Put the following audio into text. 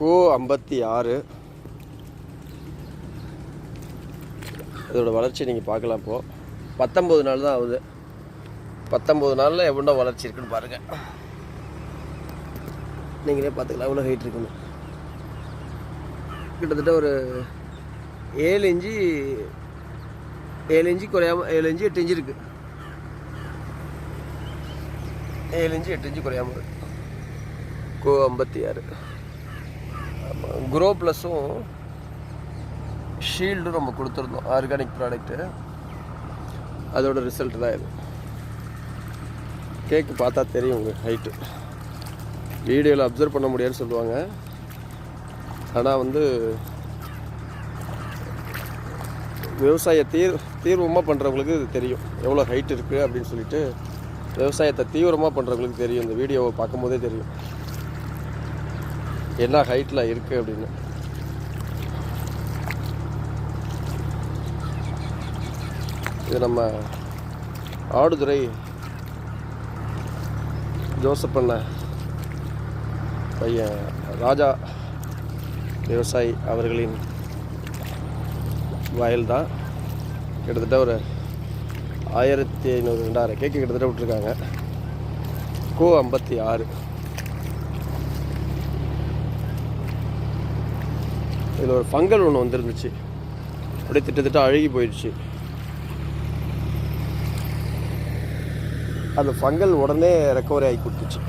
கோ ஐம்பத்தி ஆறு. இதோட வளர்ச்சி நீங்கள் பார்க்கலாம் இப்போது பத்தொம்போது நாள் தான் ஆகுது. பத்தொம்போது நாளில் எவ்வளோ வளர்ச்சி இருக்குன்னு பாருங்கள் நீங்களே பார்த்துக்கலாம் எவ்வளோ ஹைட் இருக்குன்னு. கிட்டத்தட்ட ஒரு ஏழு இஞ்சி ஏழு இஞ்சி குறையாம ஏழு இஞ்சி எட்டு இஞ்சி இருக்குது ஏழு இஞ்சி எட்டு இஞ்சி குறையாமல் இருக்கு. கோ ஐம்பத்தி ஆறு. குரோ ப்ளஸும் ஷீல்டும் நம்ம கொடுத்துருந்தோம் ஆர்கானிக் ப்ராடக்ட்டு. அதோட ரிசல்ட் தான் இது. கேக்கு பார்த்தா தெரியும் உங்களுக்கு ஹைட்டு வீடியோவில் அப்சர்வ் பண்ண முடியாதுன்னு சொல்லுவாங்க. ஆனால் வந்து விவசாய தீர் தீவிரமாக பண்ணுறவங்களுக்கு இது தெரியும். எவ்வளோ ஹைட் இருக்குது அப்படின்னு சொல்லிட்டு விவசாயத்தை தீவிரமாக பண்ணுறவங்களுக்கு தெரியும். இந்த வீடியோவை பார்க்கும்போதே தெரியும். என்ன ஹைட்டில் இருக்குது அப்படின்னு. இது நம்ம ஆடுதுறை ஜோசப் அண்ண பையன் ராஜா விவசாயி அவர்களின் வயல் தான் கிட்டத்தட்ட ஒரு ஆயிரத்தி ஐநூறு ரெண்டாயிரம் கேக்கு கிட்டத்தட்ட விட்ருக்காங்க கோ ஐம்பத்தி ஆறு. இதில் ஒரு ஃபங்கல் ஒன்று வந்துருந்துச்சு. அப்படியே திட்டத்திட்ட அழுகி போயிடுச்சு. அந்த ஃபங்கல் உடனே ரெக்கவரி ஆகி கொடுத்துச்சு.